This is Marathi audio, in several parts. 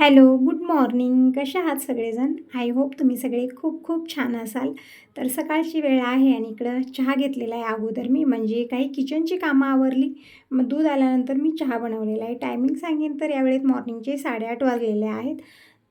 Hello good morning. कसे आहात सगळेजण? आय होप तुम्ही सगळे खूप खूप छान असाल. तर सकाळची वेळ आहे आणि इकडं चहा घेतलेला आहे अगोदर मी. म्हणजे काही किचनची कामं आवरली. मग दूध आल्यानंतर मी चहा बनवलेला आहे. टायमिंग सांगेन तर यावेळेत मॉर्निंगचे साडेआठ वाजलेले आहेत.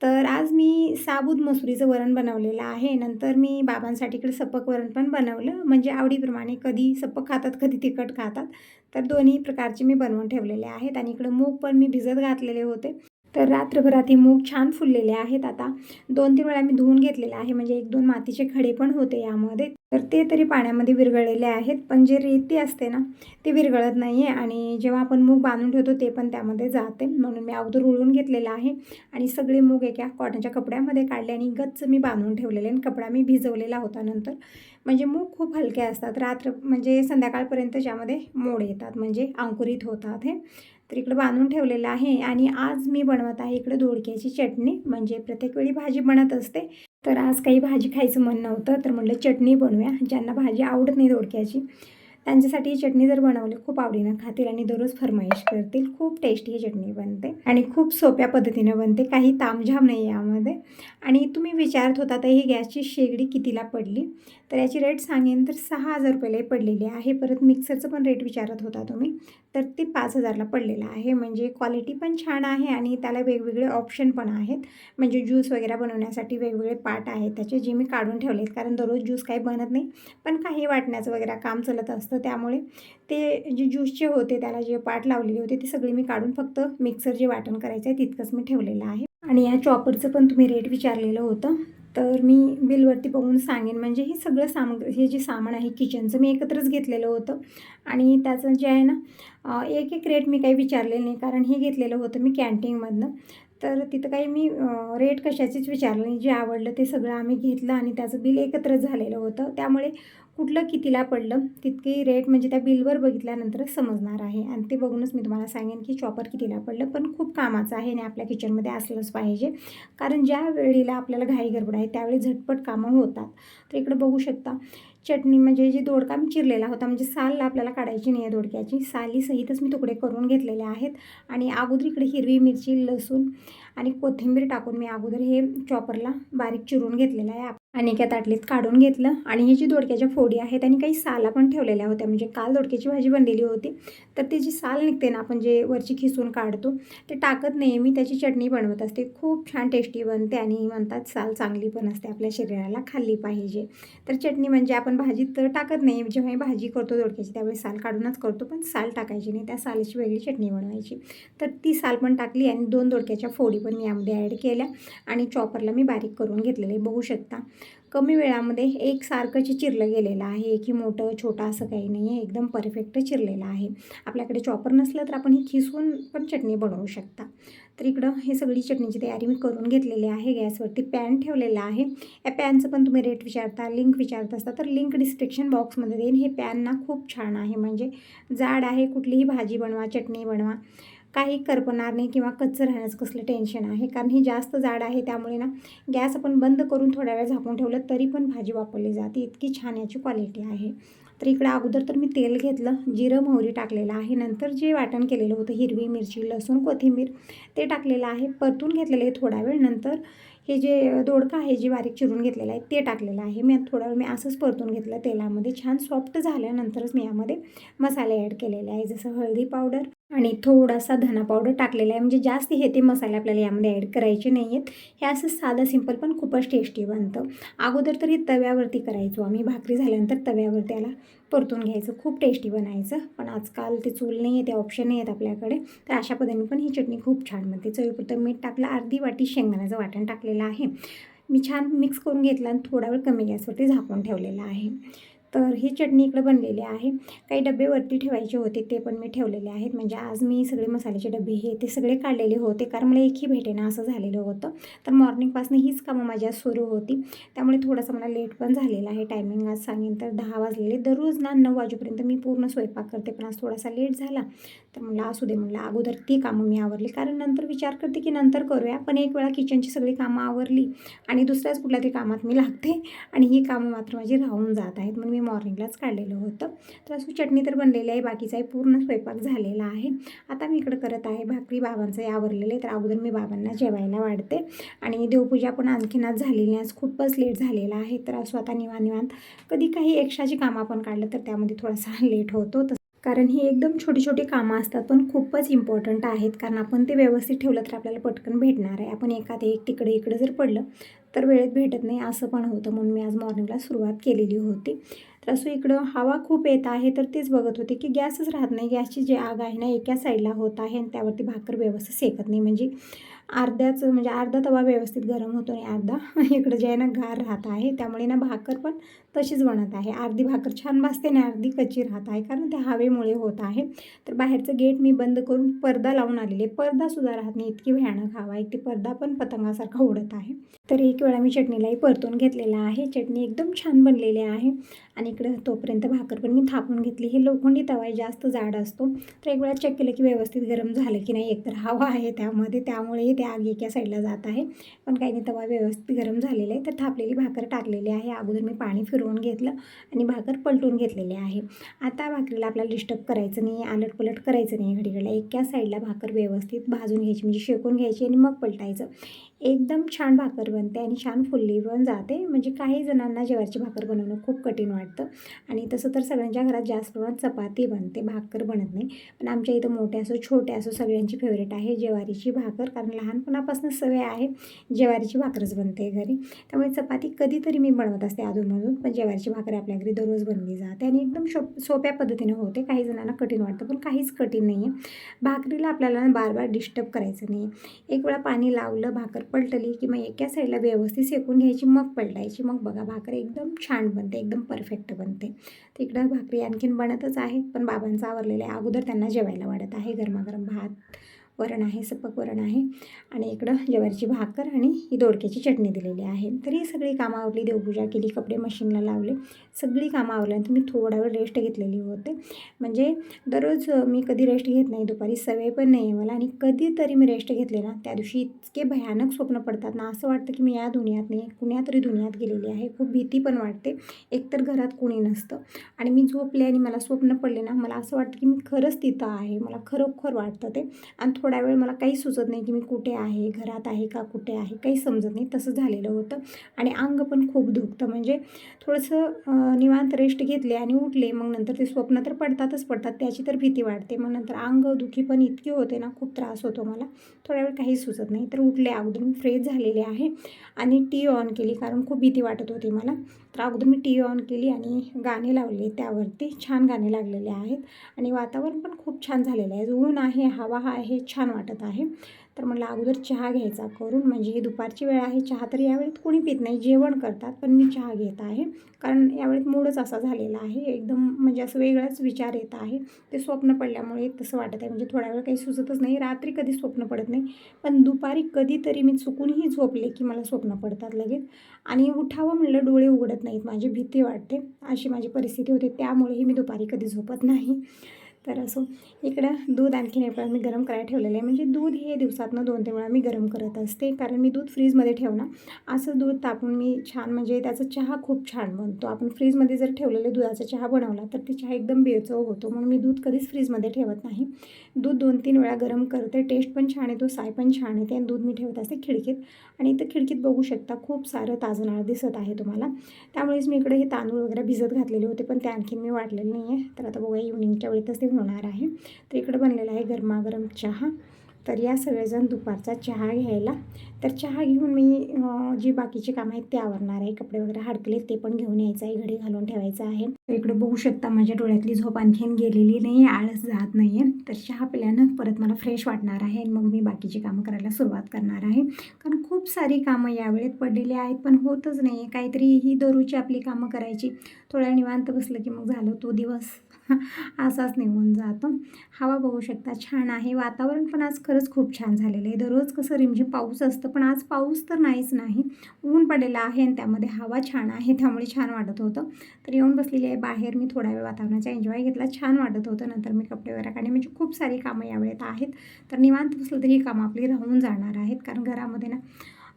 तर आज मी साबूत मसुरीचं वरण बनवलेलं आहे. नंतर मी बाबांसाठी इकडे सपक वरण पण बनवलं. म्हणजे आवडीप्रमाणे कधी सपक खातात कधी तिखट खातात. तर दोन्ही प्रकारचे मी बनवून ठेवलेले आहेत. आणि इकडं मूग पण मी भिजत घातलेले होते. तर रात्रभरात हे मूग छान फुललेले आहेत. आता दोन तीन वेळा मी धुवून घेतलेले आहे. म्हणजे एक दोन मातीचे खडे पण होते यामध्ये. तर ते तरी पाण्यामध्ये विरघळलेले आहेत. पण जे रेती असते ना ते विरघळत नाही आहे आणि जेव्हा आपण मूग बांधून ठेवतो ते पण त्यामध्ये जाते. म्हणून मी अगोदर उळून घेतलेलं आहे. आणि सगळे मूग एका कॉटनच्या कपड्यामध्ये काढले आणि गच्च मी बांधून ठेवलेले आणि कपडा मी भिजवलेला होता नंतर. म्हणजे मूग खूप हलके असतात. रात्र म्हणजे संध्याकाळपर्यंत ज्यामध्ये मोड येतात. म्हणजे अंकुरित होतात हे. तर इकडं बांधून ठेवलेलं आहे आणि आज मी बनवत आहे इकडं दोडक्याची चटणी. म्हणजे प्रत्येक वेळी भाजी बनत असते. तर आज काही भाजी खायचं मन नव्हतं तर म्हटलं चटणी बनवूया. ज्यांना भाजी आवडत नाही दोडक्याची त्यांच्यासाठी ही चटणी जर बनवली खूप आवडीनं खातील आणि दररोज फरमाईश करतील. खूप टेस्टी ही चटणी बनते आणि खूप सोप्या पद्धतीनं बनते. काही तामझाम नाही यामध्ये. आणि तुम्ही विचारत होता तर ही गॅसची शेगडी कितीला पडली? तर याची रेट सांगेन तर सहा हजार रुपयाला पडलेली आहे. परत मिक्सरचं पण रेट विचारत होता तुम्ही. तर ती पाच हजारला पडलेलं आहे. म्हणजे क्वालिटी पण छान आहे आणि त्याला वेगवेगळे ऑप्शन पण आहेत. म्हणजे ज्यूस वगैरे बनवण्यासाठी वेगवेगळे पार्ट आहेत त्याचे जे मी काढून ठेवले आहेत कारण दररोज ज्यूस काही बनत नाही. पण काही वाटण्याचं वगैरे काम चालत असतं त्यामुळे ते जे ज्यूसचे होते त्याला जे पार्ट लावलेले होते ते सगळे मी काढून फक्त मिक्सर जे वाटण करायचं आहे तितकंच मी ठेवलेलं आहे. आणि या चॉपरचं पण तुम्ही रेट विचारलेलं होतं. तर मी बिलवरती बघून सांगेन. म्हणजे हे सगळं सामग्री हे जे सामान आहे किचनचं मी एकत्रच घेतलेलं होतं. आणि त्याचं जे आहे ना एक एक रेट मी काही विचारलेलं नाही. कारण हे घेतलेलं होतं मी कॅन्टीनमधनं तर तिथं काही मी रेट कशाचीच विचारलं नाही. जे आवडलं ते सगळं आम्ही घेतलं आणि त्याचं बिल एकत्रच झालेलं होतं. त्यामुळे कुठलं कितीला पडलं तितकी रेट म्हणजे त्या बिलवर बघितल्यानंतर समजणार आहे. आणि ते बघूनच मी तुम्हाला सांगेन की चॉपर कितीला पडलं पण खूप कामाचं आहे आणि आपल्या किचनमध्ये असलंच पाहिजे. कारण ज्या वेळेला आपल्याला घाई गडबड आहे त्यावेळी झटपट कामं होतात. तर इकडं बघू शकता चटणी म्हणजे जे दोडका मी चिरलेला होता म्हणजे साल आपल्याला काढायची नाही आहे दोडक्याची सालीसहितच मी तुकडे करून घेतलेले आहेत. आणि अगोदर इकडे हिरवी मिरची लसूण आणि कोथिंबीर टाकून मी अगोदर हे चॉपरला बारीक चिरून घेतलेलं आहे. आणि एका ताटलीत काढून घेतलं. आणि ही जी दोडक्याच्या फोडी आहेत आणि काही साला पण ठेवलेल्या होत्या. म्हणजे काल दोडक्याची भाजी बनलेली होती. तर ती जी साल निघते ना आपण जे वरची खिसून काढतो ते टाकत नाही मी त्याची चटणी बनवत असते. खूप छान टेस्टी बनते आणि म्हणतात साल चांगली पण असते आपल्या शरीराला खाल्ली पाहिजे. तर चटणी म्हणजे आपण भाजीत तर टाकत नाही. जेव्हा भाजी करतो दोडक्याची त्यावेळी साल काढूनच करतो. पण साल टाकायची नाही. त्या सालाची वेगळी चटणी बनवायची. तर ती साल पण टाकली आणि दोन दोडक्याच्या फोडी पण मी यामध्ये ॲड केल्या. आणि चॉपरला मी बारीक करून घेतलेले बघू शकता. कमी वेळामध्ये एक एकसारखंच चिरलं गेलेलं आहे की मोठं छोटं असं काही नाही आहे एकदम परफेक्ट चिरलेलं आहे. आपल्याकडे चॉपर नसलं तर आपण ही खिसून पण चटणी बनवू शकता. तर इकडं हे सगळी चटणीची तयारी मी करून घेतलेली आहे. गॅसवरती पॅन ठेवलेला आहे. या पॅनचं पण तुम्ही रेट विचारता लिंक विचारत असता तर लिंक डिस्क्रिप्शन बॉक्समध्ये देईन. हे पॅन ना खूप छान आहे. म्हणजे जाड आहे कुठलीही भाजी बनवा चटणी बनवा. काही करपणार नाही किंवा कच्चं राहण्याचं कसलं टेन्शन आहे. कारण ही जास्त जाड आहे त्यामुळे ना गॅस आपण बंद करून थोड्या वेळ झाकून ठेवलं तरी पण भाजी वापरली जाते. इतकी छान याची क्वालिटी आहे. तर इकडं अगोदर तर मी तेल घेतलं जिरं मोहरी टाकलेलं आहे. नंतर जे वाटण केलेलं होतं हिरवी मिरची लसूण कोथिंबीर ते टाकलेलं आहे. परतून घेतलेलं आहे थोडा वेळ. नंतर हे जे दोडका आहे जे बारीक चिरून घेतलेलं आहे ते टाकलेलं आहे. मी थोडा वेळ मी असंच परतून घेतलं तेलामध्ये. छान सॉफ्ट झाल्यानंतरच मी यामध्ये मसाले ॲड केलेले आहे. जसं हळदी पावडर आणि थोडासा धना पावडर टाकलेला आहे. म्हणजे जास्त हे ते मसाले आपल्याला यामध्ये ॲड करायचे नाही आहेत हे असं साधं सिंपल पण खूपच टेस्टी बनतं. अगोदर तरी तव्यावरती करायचो आम्ही. भाकरी झाल्यानंतर तव्यावर त्याला परतून घ्यायचं. खूप टेस्टी बनायचं. पण आजकाल ते चूल नाही आहे ते ऑप्शन नाही आहेत आपल्याकडे. तर अशा पद्धतीने पण ही चटणी खूप छान बनते. चवीपुरतं मीठ टाकलं. अर्धी वाटी शेंगदाण्याचं वाटण टाकलेलं आहे. मी छान मिक्स करून घेतलं आणि थोडा वेळ कमी गॅसवरती झाकून ठेवलेलं आहे. तर ही चटणी इकडं बनलेली आहे. काही डबे वरती ठेवायचे होते ते पण मी ठेवलेले आहेत. म्हणजे आज मी सगळे मसाल्याचे डबे हे ते सगळे काढलेले होते कारण मला एकही भेटेना असं झालेलं होतं. तर मॉर्निंगपासून हीच कामं माझ्या सुरू होती. त्यामुळे थोडंसं मला लेट पण झालेला आहे टायमिंग आज सांगेन तर दहा वाजलेले. दररोज ना नऊ वाजेपर्यंत मी पूर्ण स्वयंपाक करते पण आज थोडासा लेट झाला. तर मला असू दे म्हणलं अगोदर ती कामं मी आवरली. कारण नंतर विचार करते की नंतर करूया. पण एक वेळा किचनची सगळी कामं आवरली आणि दुसऱ्याच कुठल्या तरी कामात मी लागते आणि ही कामं मात्र माझी राहून जात आहेत. म्हणून मी मी मॉर्निंगलाच काढलेलं होतं. तर असं चटणी तर बनलेली आहे बाकीचाही पूर्ण स्वयंपाक झालेला आहे. आता मी इकडं करत आहे भाकरी बाबांचं आवरलेलं आहे तर अगोदर मी बाबांना जेवायला वाढते. आणि देवपूजा पण आणखीन आज झालेली आज खूपच लेट झालेला आहे. तर असं आता निवांत निवांत कधी काही एक्स्ट्राची कामं आपण काढलं तर त्यामध्ये थोडासा लेट होतो. कारण ही एकदम छोटी छोटी कामं असतात पण खूपच इम्पॉर्टंट आहेत. कारण आपण ते व्यवस्थित ठेवलं तर आपल्याला पटकन भेटणार आहे. आपण एखादं एक तिकडे इकडे जर पडलं तर वेळेत भेटत नाही असं पण होतं म्हणून मी आज मॉर्निंगला सुरुवात केलेली होती. तर असं इकडं हवा खूप येत आहे तर तेच बघत होते की गॅसच राहत नाही. गॅसची जी आग आहे ना एका साईडला होत आहे आणि त्यावरती भाकर व्यवस्थित सेकत नाही. म्हणजे अर्ध्याच म्हणजे अर्धा तवा व्यवस्थित गरम होतो आणि अर्धा. इकडं जे आहे ना गार राहत आहे त्यामुळे ना भाकर पण तशीच बनत आहे. अर्धी भाकर छान भाजते आणि अर्धी कच्ची राहत आहे कारण त्या हवेमुळे होत आहे. तर बाहेरचं गेट मी बंद करून पडदा लावून आलेले पडदासुद्धा राहत नाही इतकी भयानक हवा आहे. ती पडदा पण पतंगासारखा उडत आहे. तर एक वेळा मी चटणीलाही परतून घेतलेला आहे. चटणी एकदम छान बनलेली आहे. आणि इकडं तोपर्यंत भाकर पण मी थापून घेतली. हे लोखंडी तवा जास्त जाड असतो. तर एक वेळा चेक केलं की व्यवस्थित गरम झालं की नाही. एकतर हवा आहे त्यामध्ये त्यामुळे ते आग एका साईडला जात आहे. पण काही नाही तवा व्यवस्थित गरम झालेला आहे. तर थापलेली भाकर टाकलेली आहे. अगोदर मी पाणी फिरवून घेतलं आणि भाकर पलटून घेतलेली आहे. आता भाकरीला आपल्याला डिस्टर्ब करायचं नाही आलट पलट करायचं नाही. घडीकडला एका साईडला भाकर व्यवस्थित भाजून घ्यायची म्हणजे शेकून घ्यायची आणि मग पलटायचं. एकदम छान भाकर बनते आणि छान फुलली पण जाते. म्हणजे काही जणांना जेवारची भाकर बनवणं खूप कठीण वाटतं. आणि तसं तर सगळ्यांच्या घरात जास्त प्रमाणात चपाती बनते. भाकर बनत नाही. पण आमच्या इथं मोठे असो छोटे असो सगळ्यांची फेवरेट आहे ज्वारीची भाकर. कारण लहानपणापासून सवय आहे ज्वारीची भाकरच बनते घरी. त्यामुळे चपाती कधीतरी मी बनवत असते अधूनमधून. पण ज्वारीची भाकर आपल्या घरी दररोज बनली जाते आणि एकदम शो सोप्या पद्धतीने होते. काही जणांना कठीण वाटतं पण काहीच कठीण नाही आहे भाकरीला आपल्याला बार बार डिस्टर्ब करायचं नाही एक वेळा पाणी लावलं भाकर पलटली की मग एका साईडला व्यवस्थित सेकून घ्यायची मग पलटायची. मग बघा भाकरी एकदम छान बनते एकदम परफेक्ट बनते. तिकडं भाकरी आणखीन बनतच आहे पण बाबांचं आवरलेलं आहे. अगोदर त्यांना जेवायला वाढत आहे गरमागरम भात. वरण आहे सपक वरण आहे. आणि इकडं ज्वारीची भाकर आणि ही दोडक्याची चटणी दिलेली आहे. तर ही सगळी कामं आवरली देवपूजा केली कपडे मशीनला लावले. सगळी कामं आवरल्यानंतर मी थोडा वेळ रेस्ट घेतलेली होते. म्हणजे दररोज मी कधी रेस्ट घेत नाही दुपारी सवय पण नाही आहे मला. आणि कधीतरी मी रेस्ट घेतले ना त्या दिवशी इतके भयानक स्वप्न पडतात ना असं वाटतं की मी या दुनियात नाही कुण्या तरी दुनियात गेलेली आहे. खूप भीती पण वाटते. एकतर घरात कोणी नसतं. आणि मी झोपले आणि मला स्वप्न पडले ना मला असं वाटतं की मी खरंच तिथं आहे. मला खरोखर वाटतं ते. आणि थोडं थोड्या वेळ मला काही सुचत नाही की मी कुठे आहे घरात आहे का कुठे आहे काही समजत नाही. तसं झालेलं होतं. आणि अंग पण खूप दुखतं. म्हणजे थोडंसं निवांत रेस्ट घेतले आणि उठले मग नंतर ते स्वप्न तर पडतातच पडतात त्याची तर भीती वाटते मग नंतर अंग दुखी पण इतकी होते ना खूप त्रास होतो मला. थोड्या वेळ काही सुचत नाही. तर उठले अगोदर मी फ्रेश झालेले आहे आणि टी ऑन केली कारण खूप भीती वाटत होती मला. तर अगोदर मी टी ऑन केली आणि गाणे लावले. त्यावरती छान गाणे लागलेले आहेत आणि वातावरण पण खूप छान झालेलं आहे. ऊन आहे हवा आहे छान छान वाटत आहे. तर म्हटलं अगोदर चहा घ्यायचा करून म्हणजे ही दुपारची वेळ आहे चहा तर यावेळेत कोणी पित नाही जेवण करतात पण मी चहा घेत आहे. कारण यावेळेत मूडच असा झालेला आहे एकदम म्हणजे असं वेगळाच विचार येत आहे. ते स्वप्न पडल्यामुळे तसं वाटत आहे म्हणजे थोड्या वेळ काही सुचतच नाही. रात्री कधी स्वप्न पडत नाही पण दुपारी कधीतरी मी चुकूनही झोपले की मला स्वप्न पडतात लगेच. आणि उठावं म्हणलं डोळे उघडत नाहीत माझी भीती वाटते अशी माझी परिस्थिती होते. त्यामुळेही मी दुपारी कधी झोपत नाही. तर असो इकडं दूध आणखीन एक वेळा मी गरम करायला ठेवलेलं आहे. म्हणजे दूध हे दिवसातनं दोन तीन वेळा मी गरम करत असते. कारण मी दूध फ्रीजमध्ये ठेवणं असं दूध तापून मी छान म्हणजे त्याचा चहा खूप छान बनतो. आपण फ्रीजमध्ये जर ठेवलेलं दुधाचा चहा बनवला तर ते चहा एकदम बेचव होतो. म्हणून मी दूध कधीच फ्रीजमध्ये ठेवत नाही. दूध दोन तीन वेळा गरम करते. टेस्ट पण छान येतो साय पण छान येते. आणि दूध मी ठेवत असते खिडकीत. आणि इथं खिडकीत बघू शकता खूप सारं ताजनाळ दिसत आहे तुम्हाला. त्यामुळेच मी इकडे हे तांदूळ वगैरे भिजत घातलेले होते पण ते आणखीन मी वाटलेले नाही आहे तर आता बघा इव्हनिंगच्या वेळेतच ते होणार आहे. तर इकडं बनलेला आहे गरमागरम चहा. तर या सगळेजण दुपारचा चहा घ्यायला. तर चहा घेऊन मी जी बाकीची कामं आहेत ते आवरणार आहे. कपडे वगैरे हडकले ते पण घेऊन यायचं आहे. घडी घालून ठेवायचं आहे. तर इकडं बघू शकता माझ्या डोळ्यातली झोप आणखीन गेलेली नाही आळस जात नाही आहे तर चहा पिल्यानं परत मला फ्रेश वाटणार आहे आणि मग मी बाकीची कामं करायला सुरुवात करणार आहे. कारण खूप सारी कामं यावेळेत पडलेली आहेत पण होतच नाही आहे काहीतरी ही दररोजची आपली कामं करायची. थोड्या निवांत बसलं की मग झालं तो दिवस. असाच निघून जातो. हवा बघू शकता छान आहे. वातावरण पण आज खरंच खूप छान झालेलं आहे. दररोज कसं रिमझिम पाऊस असतं पण आज पाऊस तर नाहीच नाही. ऊन पडलेलं आहे आणि त्यामध्ये हवा छान आहे त्यामुळे छान वाटत होतं. तर येऊन बसलेली आहे बाहेर मी थोडा वेळ वातावरणाचा एन्जॉय घेतला छान वाटत होतं. नंतर मी कपडे वगैरे काढले म्हणजे खूप सारी कामं यावेळेत आहेत. तर निवांत बसलं तरी ही कामं आपली राहून जाणार आहेत. कारण घरामध्ये ना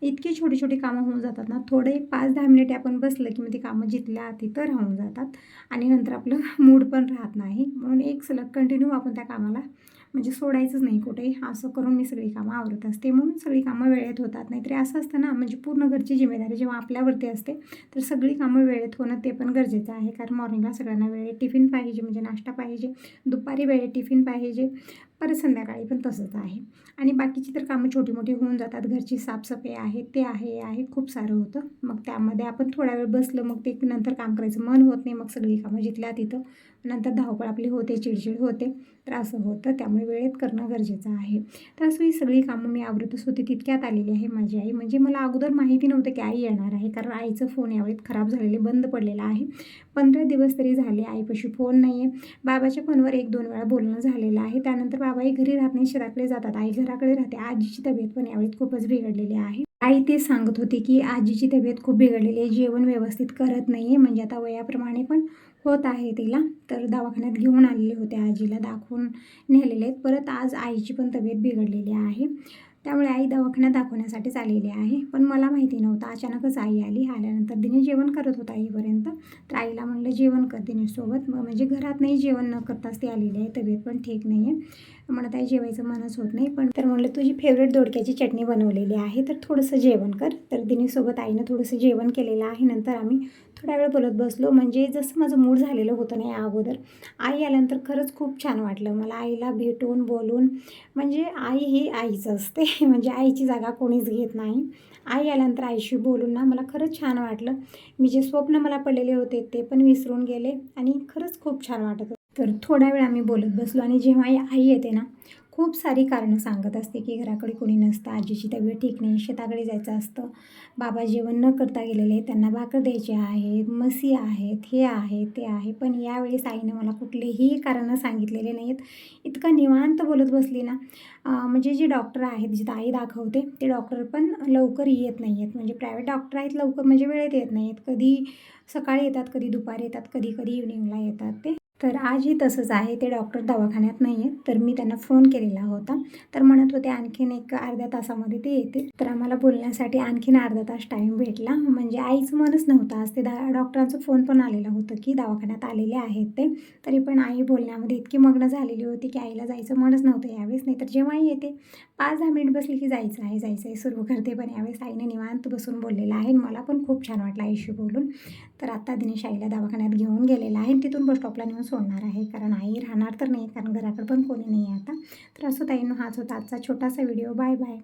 इतकी छोटी छोटी कामं होऊन जातात ना थोडे एक पाच दहा मिनिटे आपण बसलं की मग ती कामं जिथल्या तिथं राहून जातात. आणि नंतर आपलं मूड पण राहत नाही. म्हणून एक सलग कंटिन्यू आपण त्या कामाला म्हणजे सोडायचंच नाही कुठेही असं करून मी सगळी कामं आवरत असते. म्हणून सगळी कामं वेळेत होतात. नाहीतरी असं असतं ना म्हणजे पूर्ण घरची जिम्मेदारी जेव्हा आपल्यावरती असते तर सगळी कामं वेळेत होणं ते पण गरजेचं आहे. कारण मॉर्निंगला सगळ्यांना वेळेत टिफिन पाहिजे म्हणजे नाश्ता पाहिजे. दुपारी वेळेत टिफिन पाहिजे. परत संध्याकाळी पण तसंच आहे. आणि बाकीची तर कामं छोटी मोठी होऊन जातात. घरची साफसफाई आहे ते आहे हे आहे खूप सारं होतं. मग त्यामध्ये आपण थोडा वेळ बसलं मग ते नंतर काम करायचं. मन होत नाही मग सगळी कामं जिथल्या तिथं. नंतर धावपळ आपली होते चिडचिड होते तर असं होतं. त्यामुळे वेळेत करणं गरजेचं आहे. तर असं ही सगळी कामं मी आवरतच होती तितक्यात आलेली आहे माझी आई. म्हणजे मला अगोदर माहिती नव्हतं की आई येणार आहे कारण आईचं फोन यावेळेत खराब झालेले बंद पडलेला आहे. पंधरा दिवस तरी झाले आईपाशी फोन नाही आहे बाबाच्या फोनवर एक दोन वेळा बोलणं झालेलं आहे. त्यानंतर बाबाही घरी राहत नाही शेताकडे जातात. आई घराकडे राहते. आजीची तब्येत पण यावेळी खूपच बिघडलेली आहे. आई ते सांगत होती की आजीची तब्येत खूप बिघडलेली आहे. जेवण व्यवस्थित करत नाही आहे म्हणजे आता वयाप्रमाणे पण होत आहे तिला. तर दवाखान्यात घेऊन आलेले होते आजीला दाखवून नेलेले आहेत. परत आज आईची पण तब्येत बिघडलेली आहे. त्यामुळे आई दवाखान्यात दाखवण्यासाठीच आलेली आहे. पण मला माहिती नव्हतं. अचानकच आई आली. आल्यानंतर दिनेश जेवण करत होता आईपर्यंत. तर आईला म्हणलं जेवण कर दिनेशसोबत मग म्हणजे घरात नाही जेवण न करताच ती आलेली आहे. तब्येत पण ठीक नाही आहे म्हणत आहे जेवायचं मनच होत नाही. पण तर म्हणलं तुझी फेवरेट दोडक्याची चटणी बनवलेली आहे. तर थोडंसं जेवण कर. तर दिनेशसोबत आईनं थोडंसं जेवण केलेलं आहे. नंतर आम्ही थोडा वेळ बोलत बसलो. म्हणजे जसं माझं मूड झालेलं होतं नाही अगोदर आई आल्यानंतर खरंच खूप छान वाटलं मला. आईला भेटून बोलून म्हणजे आई ही आईच असते. म्हणजे आईची जागा कोणीच घेत नाही. आई आल्यानंतर आईशी बोलून ना मला खरंच छान वाटलं. मी जे स्वप्न मला पडलेले होते ते पण विसरून गेले आणि खरंच खूप छान वाटत तर थोडा वेळ आम्ही बोलत बसलो आणि जेव्हा आई आई येते ना खूप सारी कारणं सांगत असते की घराकडे कोणी नसतं आजीची तब्येत ठीक नाही शेताकडे जायचं असतं. बाबा जेवण न करता गेलेले त्यांना भाकर द्यायचे आहेत मसी आहेत हे आहे ते आहे. पण यावेळेस आईनं मला कुठलेही कारणं सांगितलेले नाहीत. इतकं निवांत बोलत बसली ना. म्हणजे जे डॉक्टर आहेत जिथं आई दाखवते ते डॉक्टर पण लवकर येत नाही आहेत म्हणजे प्रायव्हेट डॉक्टर आहेत लवकर म्हणजे वेळेत येत नाही आहेत कधी सकाळी येतात कधी दुपारी येतात कधी कधी इव्हनिंगला येतात ते. तर आजही तसंच आहे. ते डॉक्टर दवाखान्यात नाही आहेत तर मी त्यांना फोन केलेला होता. तर म्हणत होते आणखीन एक अर्ध्या तासामध्ये ते येते तर आम्हाला बोलण्यासाठी आणखीन अर्धा तास टाईम भेटला. म्हणजे आईचं मनच नव्हतं. आज ते दा डॉक्टरांचं फोन पण आलेला होतं की दवाखान्यात आलेले आहेत ते. तरी पण आई बोलण्यामध्ये इतकी मग्न झालेली होती की आईला जायचं मनच नव्हतं यावेळेस. नाही तर जेव्हा येते पाच दहा मिनिट बसली की जायचं आहे जायचं आहे सुरू करते. पण यावेळेस आईने निवांत बसून बोललेलं आहे. मला पण खूप छान वाटलं आईशी बोलून. तर आत्ता दिनेश आईला दवाखान्यात घेऊन गेलेला आहे तिथून बस स्टॉपला नेऊन सोडणार आहे. कारण आई राहणार तर नाही कारण घराकडे पण कोणी नाही आहे आता. तर असं ताईनं हाच होता आजचा छोटासा व्हिडिओ बाय बाय